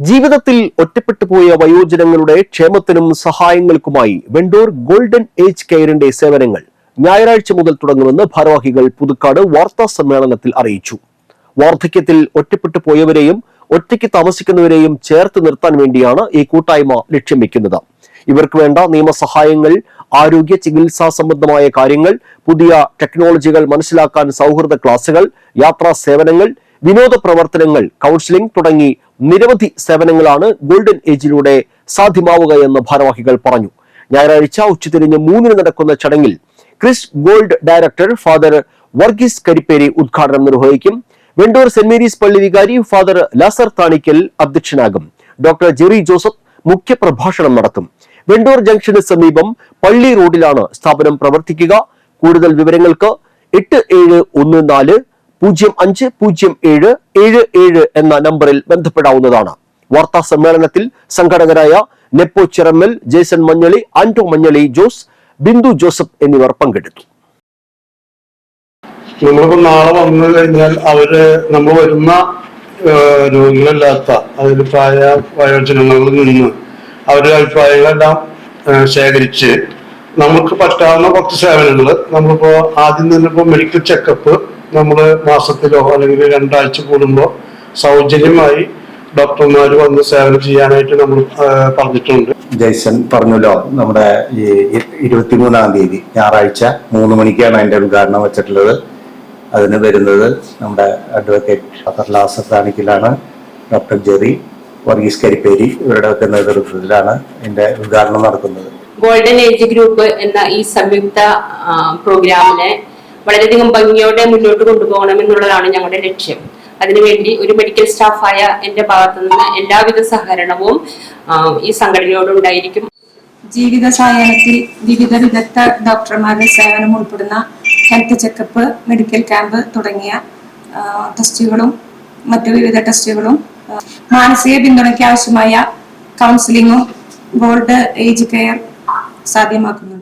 ജീവിതത്തിൽ ഒറ്റപ്പെട്ടു പോയ വയോജനങ്ങളുടെ ക്ഷേമത്തിനും സഹായങ്ങൾക്കുമായി വെണ്ടൂർ ഗോൾഡൻ ഏജ് കെയറിന്റെ സേവനങ്ങൾ ഞായറാഴ്ച മുതൽ തുടങ്ങുമെന്ന് ഭാരവാഹികൾ പുതുക്കാട് വാർത്താ സമ്മേളനത്തിൽ അറിയിച്ചു. വാർദ്ധക്യത്തിൽ ഒറ്റപ്പെട്ടു പോയവരെയും ഒറ്റയ്ക്ക് താമസിക്കുന്നവരെയും ചേർത്ത് നിർത്താൻ വേണ്ടിയാണ് ഈ കൂട്ടായ്മ ലക്ഷ്യം വെക്കുന്നത്. ഇവർക്ക് വേണ്ട നിയമസഹായങ്ങൾ ആരോഗ്യ ചികിത്സാ സംബന്ധമായ കാര്യങ്ങൾ പുതിയ ടെക്നോളജികൾ മനസ്സിലാക്കാൻ സൗഹൃദ ക്ലാസുകൾ യാത്രാ സേവനങ്ങൾ വിനോദ പ്രവർത്തനങ്ങൾ കൗൺസിലിംഗ് തുടങ്ങി നിരവധി സേവനങ്ങളാണ് ഗോൾഡൻ ഏജിലൂടെ സാധ്യമാവുക എന്ന് ഭാരവാഹികൾ പറഞ്ഞു. ഞായറാഴ്ച ഉച്ചതിരിഞ്ഞ് മൂന്നിന് നടക്കുന്ന ചടങ്ങിൽ Kris gold director father Varghese Karipperi ഉദ്ഘാടനം നിർവഹിക്കും. വെണ്ടൂർ സെന്റ് മേരീസ് പള്ളി വികാരി ഫാദർ ലാസർ താണിക്കൽ അധ്യക്ഷനാകും. ഡോക്ടർ ജെറി ജോസഫ് മുഖ്യപ്രഭാഷണം നടത്തും. വെണ്ടൂർ ജംഗ്ഷന് സമീപം പള്ളി റോഡിലാണ് സ്ഥാപനം പ്രവർത്തിക്കുക. കൂടുതൽ വിവരങ്ങൾക്ക് എട്ട് ഏഴ് ഒന്ന് നാല് പൂജ്യം അഞ്ച് പൂജ്യം ഏഴ് ഏഴ് ഏഴ് എന്ന നമ്പറിൽ ബന്ധപ്പെടാവുന്നതാണ്. വാർത്താ സമ്മേളനത്തിൽ സംഘടകരായ നെപ്പോ ചിറമ്മൽ ജേസൺ മഞ്ഞളി ആന്റോ മഞ്ഞളി ജോസ് ബിന്ദു ജോസഫ് എന്നിവർ പങ്കെടുത്തു. നമ്മളിപ്പോ നാളെ വന്നു കഴിഞ്ഞാൽ അവർ നമ്മൾ വരുന്ന രോഗികളല്ലാത്ത അതിൽ പ്രായ വയോജനങ്ങളിൽ നിന്ന് അവരുടെ അഭിപ്രായങ്ങളെല്ലാം ശേഖരിച്ച് നമുക്ക് പറ്റാവുന്ന കുറച്ച് സേവനങ്ങൾ നമ്മളിപ്പോ ആദ്യം തന്നെ ഇപ്പോ മെഡിക്കൽ ചെക്കപ്പ് നമ്മൾ മാസത്തിലോ അല്ലെങ്കിൽ രണ്ടാഴ്ച കൂടുമ്പോൾ സൗജന്യമായി ഡോക്ടർമാർ വന്ന് സേവനം ചെയ്യാനായിട്ട് നമ്മൾ പറഞ്ഞിട്ടുണ്ട്. ജയ്സൺ പറഞ്ഞല്ലോ നമ്മുടെ ഈ ഇരുപത്തിമൂന്നാം തീയതി ഞായറാഴ്ച മൂന്ന് മണിക്കാണ് അതിന്റെ ഉദ്ഘാടനം വെച്ചിട്ടുള്ളത്. അതിന് വരുന്നത് നമ്മുടെ അഡ്വക്കേറ്റ് ഡോക്ടർ ലാസർ താണിക്കലാണ് ഡോക്ടർ ജെറി വർഗീസ് കരിപ്പേരി ഇവരുടെ ഒക്കെ നേതൃത്വത്തിലാണ് ഇതിന്റെ ഉദ്ഘാടനം നടക്കുന്നത്. ഗോൾഡൻ ഏജ് ഗ്രൂപ്പ് എന്ന ഈ സംയുക്ത പ്രോഗ്രാമിനെ വളരെയധികം ഭംഗിയോടെ മുന്നോട്ട് കൊണ്ടുപോകണം എന്നുള്ളതാണ് ഞങ്ങളുടെ ലക്ഷ്യം. അതിനുവേണ്ടി ഒരു മെഡിക്കൽ സ്റ്റാഫായ എന്റെ ഭാഗത്തു നിന്ന് എല്ലാവിധ സഹകരണവും ഈ സംഘടനയോട് ഉണ്ടായിരിക്കും. ജീവിത സായാഹ്നത്തിൽ വിവിധ വിദഗ്ധ ഡോക്ടർമാരുടെ സേവനം ഉൾപ്പെടുന്ന ഹെൽത്ത് ചെക്കപ്പ് മെഡിക്കൽ ക്യാമ്പ് തുടങ്ങിയ ടെസ്റ്റുകളും മറ്റു വിവിധ ടെസ്റ്റുകളും മാനസിക പിന്തുണയ്ക്ക് ആവശ്യമായ കൗൺസിലിങ്ങും ഗോൾഡ് ഏജ് കെയർ സാധ്യമാക്കുന്നു.